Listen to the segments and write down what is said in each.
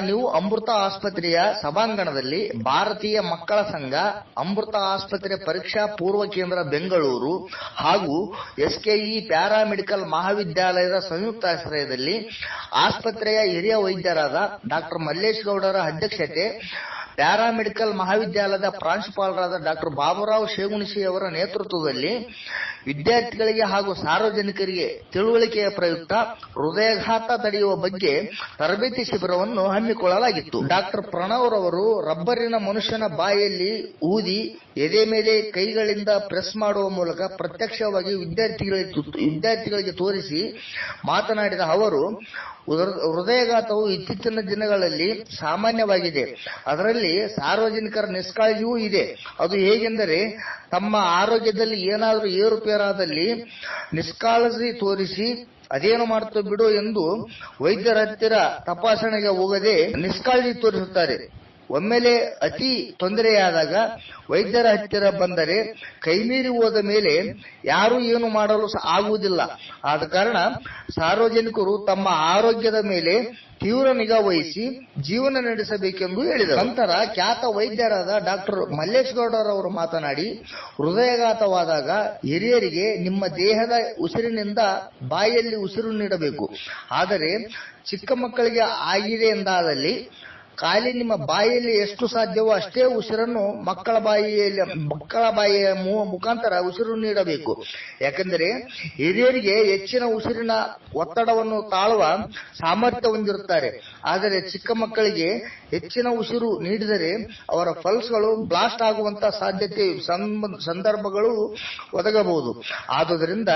ನೀವು ಅಮೃತ ಆಸ್ಪತ್ರೆಯ ಸಭಾಂಗಣದಲ್ಲಿ ಭಾರತೀಯ ಮಕ್ಕಳ ಸಂಘ, ಅಮೃತ ಆಸ್ಪತ್ರೆ ಪರೀಕ್ಷಾ ಪೂರ್ವ ಕೇಂದ್ರ ಬೆಂಗಳೂರು ಹಾಗೂ ಎಸ್ಕೆಇ ಪ್ಯಾರಾಮೆಡಿಕಲ್ ಮಹಾವಿದ್ಯಾಲಯದ ಸಂಯುಕ್ತ ಆಶ್ರಯದಲ್ಲಿ ಆಸ್ಪತ್ರೆಯ ಹಿರಿಯ ವೈದ್ಯರಾದ ಡಾಕ್ಟರ್ ಮಲ್ಲೇಶ್ ಗೌಡರ ಅಧ್ಯಕ್ಷತೆ, ಪ್ಯಾರಾಮೆಡಿಕಲ್ ಮಹಾವಿದ್ಯಾಲಯದ ಪ್ರಾಂಶುಪಾಲರಾದ ಡಾಕ್ಟರ್ ಬಾಬುರಾವ್ ಶೇಗುಣಿಸಿ ಅವರ ನೇತೃತ್ವದಲ್ಲಿ ವಿದ್ಯಾರ್ಥಿಗಳಿಗೆ ಹಾಗೂ ಸಾರ್ವಜನಿಕರಿಗೆ ತಿಳುವಳಿಕೆಯ ಪ್ರಯುಕ್ತ ಹೃದಯಾಘಾತ ತಡೆಯುವ ಬಗ್ಗೆ ತರಬೇತಿ ಶಿಬಿರವನ್ನು ಹಮ್ಮಿಕೊಳ್ಳಲಾಗಿತ್ತು. ಡಾಕ್ಟರ್ ಪ್ರಣವ್ ರವರು ರಬ್ಬರಿನ ಮನುಷ್ಯನ ಬಾಯಲ್ಲಿ ಊದಿ ಎದೆ ಮೇಲೆ ಕೈಗಳಿಂದ ಪ್ರೆಸ್ ಮಾಡುವ ಮೂಲಕ ಪ್ರತ್ಯಕ್ಷವಾಗಿ ವಿದ್ಯಾರ್ಥಿಗಳಿಗೆ ವಿದ್ಯಾರ್ಥಿಗಳಿಗೆ ತೋರಿಸಿ ಮಾತನಾಡಿದ ಅವರು ಹೃದಯಾಘಾತವು ಇತ್ತೀಚಿನ ದಿನಗಳಲ್ಲಿ ಸಾಮಾನ್ಯವಾಗಿದೆ. ಅದರಲ್ಲಿ ಸಾರ್ವಜನಿಕರ ನಿಷ್ಕಾಳಜಿಯೂ ಇದೆ. ಅದು ಹೇಗೆಂದರೆ, ತಮ್ಮ ಆರೋಗ್ಯದಲ್ಲಿ ಏನಾದರೂ ಏರುಪೇರಾದಲ್ಲಿ ನಿಷ್ಕಾಳಜಿ ತೋರಿಸಿ ಅದೇನು ಮಾಡ್ತು ಬಿಡು ಎಂದು ವೈದ್ಯರ ಹತ್ತಿರ ತಪಾಸಣೆಗೆ ಹೋಗದೆ ನಿಷ್ಕಾಳಜಿ ತೋರಿಸುತ್ತಾರೆ. ಒಮ್ಮೆಲೆ ಅತಿ ತೊಂದರೆಯಾದಾಗ ವೈದ್ಯರ ಹತ್ತಿರ ಬಂದರೆ ಕೈಮೀರಿ ಹೋದ ಮೇಲೆ ಯಾರು ಏನು ಮಾಡಲು ಆಗುವುದಿಲ್ಲ. ಆದ ಕಾರಣ ಸಾರ್ವಜನಿಕರು ತಮ್ಮ ಆರೋಗ್ಯದ ಮೇಲೆ ತೀವ್ರ ನಿಗಾ ವಹಿಸಿ ಜೀವನ ನಡೆಸಬೇಕೆಂದು ಹೇಳಿದರು. ನಂತರ ಖ್ಯಾತ ವೈದ್ಯರಾದ ಡಾಕ್ಟರ್ ಮಲ್ಲೇಶ್ ಗೌಡರವರು ಮಾತನಾಡಿ, ಹೃದಯಾಘಾತವಾದಾಗ ಹಿರಿಯರಿಗೆ ನಿಮ್ಮ ದೇಹದ ಉಸಿರಿನಿಂದ ಬಾಯಲ್ಲಿ ಉಸಿರು ನೀಡಬೇಕು. ಆದರೆ ಚಿಕ್ಕ ಮಕ್ಕಳಿಗೆ ಆಗಿದೆ ಎಂದಾದಲ್ಲಿ ಖಾಲಿ ನಿಮ್ಮ ಬಾಯಿಯಲ್ಲಿ ಎಷ್ಟು ಸಾಧ್ಯವೋ ಅಷ್ಟೇ ಉಸಿರನ್ನು ಮಕ್ಕಳ ಬಾಯಿಯಲ್ಲಿ, ಮಕ್ಕಳ ಬಾಯಿಯ ಮುಖಾಂತರ ಉಸಿರು ನೀಡಬೇಕು. ಯಾಕಂದ್ರೆ ಹಿರಿಯರಿಗೆ ಹೆಚ್ಚಿನ ಉಸಿರಿನ ಒತ್ತಡವನ್ನು ತಾಳುವ ಸಾಮರ್ಥ್ಯ ಹೊಂದಿರುತ್ತಾರೆ. ಆದರೆ ಚಿಕ್ಕ ಮಕ್ಕಳಿಗೆ ಹೆಚ್ಚಿನ ಉಸಿರು ನೀಡಿದರೆ ಅವರ ಫಲ್ಸ್ಗಳು ಬ್ಲಾಸ್ಟ್ ಆಗುವಂತಹ ಸಾಧ್ಯತೆ ಸಂದರ್ಭಗಳು ಒದಗಬಹುದು. ಆದುದರಿಂದ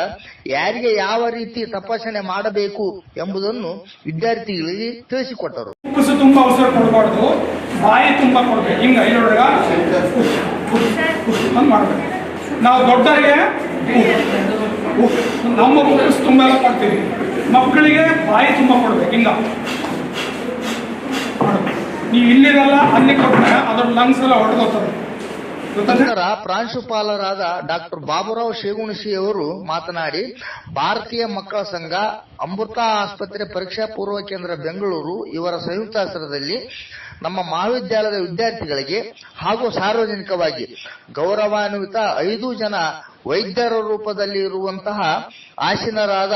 ಯಾರಿಗೆ ಯಾವ ರೀತಿ ತಪಾಸಣೆ ಮಾಡಬೇಕು ಎಂಬುದನ್ನು ವಿದ್ಯಾರ್ಥಿಗಳಿಗೆ ತಿಳಿಸಿಕೊಟ್ಟರು. ಉಪ್ಪುಸು ತುಂಬ ಉಸಿರು ಕೊಡಬಾರ್ದು ಬಾಯಿ ತುಂಬ ಕೊಡ್ಬೇಕು. ಹಿಂಗ ಇಲ್ಲೊಳಗ ಅಂತ ಮಾಡ್ಬೇಕು. ನಾವು ದೊಡ್ಡರಿಗೆ ನಮ್ಮ ಉಸ್ ತುಂಬ ಎಲ್ಲ ಕೊಡ್ತೀವಿ. ಮಕ್ಕಳಿಗೆ ಬಾಯಿ ತುಂಬ ಕೊಡ್ಬೇಕು. ಹಿಂಗ. ನೀವು ಇಲ್ಲಿರಲ್ಲ, ಅಲ್ಲಿ ಕೊಟ್ಟರೆ ಅದ್ರ ಲಂಗ್ಸ್ ಎಲ್ಲ ಹೊಡೆದೋಗ್ತದೆ? ನಂತರ ಪ್ರಾಂಶುಪಾಲರಾದ ಡಾಕ್ಟರ್ ಬಾಬುರಾವ್ ಅವರು ಮಾತನಾಡಿ, ಭಾರತೀಯ ಮಕ್ಕಳ ಸಂಘ ಅಮೃತ ಆಸ್ಪತ್ರೆ ಪರೀಕ್ಷಾ ಪೂರ್ವ ಕೇಂದ್ರ ಬೆಂಗಳೂರು ಇವರ ಸಂಯುಕ್ತಾಶ್ರಯದಲ್ಲಿ ನಮ್ಮ ಮಹಾವಿದ್ಯಾಲಯದ ವಿದ್ಯಾರ್ಥಿಗಳಿಗೆ ಹಾಗೂ ಸಾರ್ವಜನಿಕವಾಗಿ ಗೌರವಾನ್ವಿತ ಐದು ಜನ ವೈದ್ಯರ ರೂಪದಲ್ಲಿ ಇರುವಂತಹ ಆಸೀನರಾದ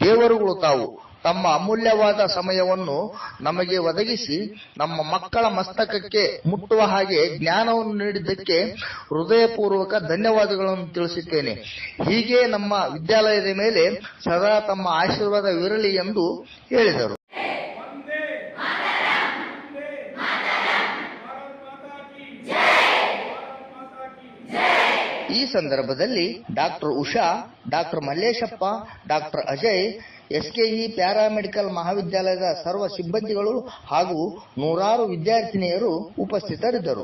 ದೇವರುಗಳು ತಾವು. ತಮ್ಮ ಅಮೂಲ್ಯವಾದ ಸಮಯವನ್ನು ನಮಗೆ ಒದಗಿಸಿ ನಮ್ಮ ಮಕ್ಕಳ ಮಸ್ತಕಕ್ಕೆ ಮುಟ್ಟುವ ಹಾಗೆ ಜ್ಞಾನವನ್ನು ನೀಡಿದ್ದಕ್ಕೆ ಹೃದಯಪೂರ್ವಕ ಧನ್ಯವಾದಗಳನ್ನು ತಿಳಿಸುತ್ತೇನೆ. ಹೀಗೆ ನಮ್ಮ ವಿದ್ಯಾಲಯದ ಮೇಲೆ ಸದಾ ತಮ್ಮ ಆಶೀರ್ವಾದವಿರಲಿ ಎಂದು ಹೇಳಿದರು. ಈ ಸಂದರ್ಭದಲ್ಲಿ doctor Usha, doctor Malleshappa, doctor Ajay, SKE paramedical ಮಹಾವಿದ್ಯಾಲಯದ ಸರ್ವ ಸಿಬ್ಬಂದಿಗಳು ಹಾಗೂ ನೂರಾರು ವಿದ್ಯಾರ್ಥಿನಿಯರು ಉಪಸ್ಥಿತರಿದ್ದರು.